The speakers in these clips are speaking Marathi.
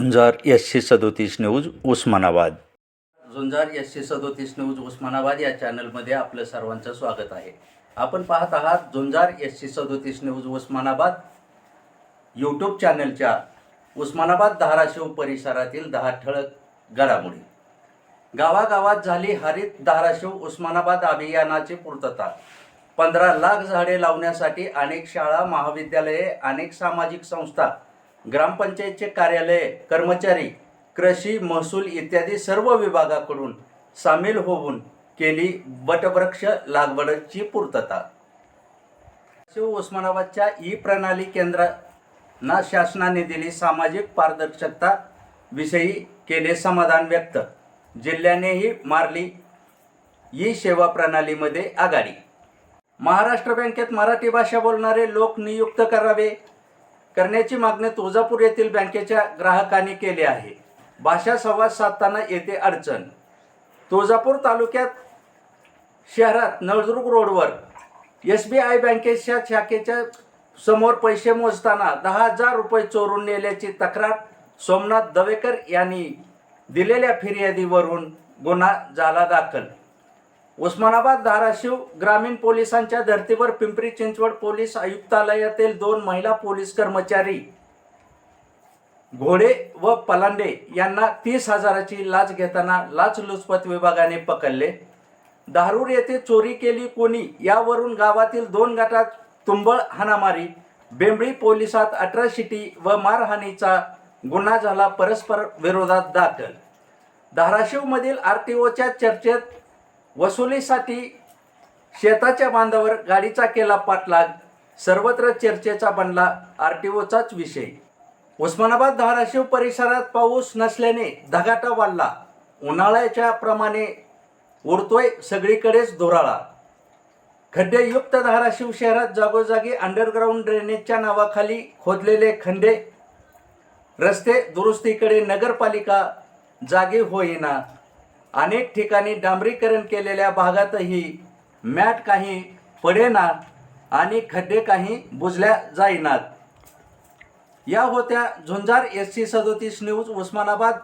झुंजार एसशे सदोतीस न्यूज उस्मानाबाद. झुंजार एसशे सदोतीस न्यूज उस्मानाबाद या चॅनलमध्ये आपलं सर्वांचं स्वागत आहे. आपण पाहत आहात झुंजार एसशे सदोतीस न्यूज उस्मानाबाद यूट्यूब चॅनलच्या उस्मानाबाद धाराशिव परिसरातील दहा ठळक घडामोडी. गावागावात झाली हरित धाराशिव उस्मानाबाद अभियानाची पूर्तता. पंधरा लाख झाडे लावण्यासाठी अनेक शाळा महाविद्यालये अनेक सामाजिक संस्था ग्रामपंचायतचे कार्यालय कर्मचारी कृषी महसूल इत्यादी सर्व विभागाकडून सामील होऊन केली वटवृक्ष लागवडची पूर्तता. शिव उस्मानाबादच्या ई प्रणाली केंद्रांना शासनाने दिली सामाजिक पारदर्शकता विषयी केले समाधान व्यक्त. जिल्ह्यानेही मारली ई सेवा प्रणालीमध्ये आघाडी. महाराष्ट्र बँकेत मराठी भाषा बोलणारे लोक नियुक्त करावे करण्याची मागणी तुळजापूर येथील बँकेच्या ग्राहकांनी केली आहे. भाषा संवाद साधताना येते अडचण. तुळजापूर तालुक्यात शहरात नळदुर्ग रोडवर एस बी आय बँकेच्या शाखेच्या समोर पैसे मोजताना दहा हजार रुपये चोरून नेल्याची तक्रार सोमनाथ दवेकर यांनी दिलेल्या फिर्यादीवरून गुन्हा झाला दाखल. उस्मानाबाद धाराशिव ग्रामीण पोलिसांच्या धर्तीवर पिंपरी चिंचवड पोलीस आयुक्तालयातील दोन महिला पोलीस कर्मचारी घोडे व पलांडे यांना तीस हजाराची लाच घेताना लाचलुचपत विभागाने पकडले. धारूर येथे चोरी केली कोणी यावरून गावातील दोन गटात तुंबळ हाणामारी बेंबळी पोलिसात अट्रॉसिटी व मारहाणीचा गुन्हा झाला परस्पर विरोधात दाखल. धाराशिवमधील आर टी ओच्या चर्चेत वसुलीसाठी शेताच्या बांधावर गाडीचा केला पाठलाग सर्वत्र चर्चेचा बनला आर टी ओचाच विषय. उस्मानाबाद धाराशिव परिसरात पाऊस नसल्याने धगाटा वाढला. उन्हाळ्याच्या प्रमाणे उडतोय सगळीकडेच धुराळा. खड्डेयुक्त धाराशिव शहरात जागोजागी अंडरग्राऊंड ड्रेनेजच्या नावाखाली खोदलेले खंडे. रस्ते दुरुस्तीकडे नगरपालिका जागे होईना. अनेक ठिकाणी डांबरीकरण केलेल्या भागातही मॅट काही पडेना आणि खड्डे काही बुजल्या जाईनात. या होत्या झुंजार एस सी सदोतीस न्यूज उस्मानाबाद.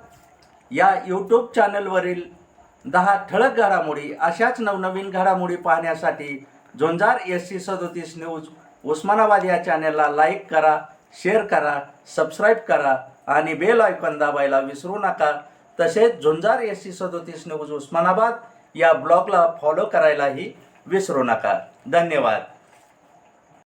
या यूट्यूब चॅनलवरील दहा ठळक घडामोडी अशाच नवनवीन घडामोडी पाहण्यासाठी झुंजार एस सी सदोतीस न्यूज उस्मानाबाद या चॅनलला लाईक करा शेअर करा सबस्क्राईब करा आणि बेल आयकॉन दाबायला विसरू नका. तसेच झुंजार एस सी सदोतीस न्यूज उस्मानाबाद या ब्लॉगला फॉलो करायलाही विसरू नका. धन्यवाद.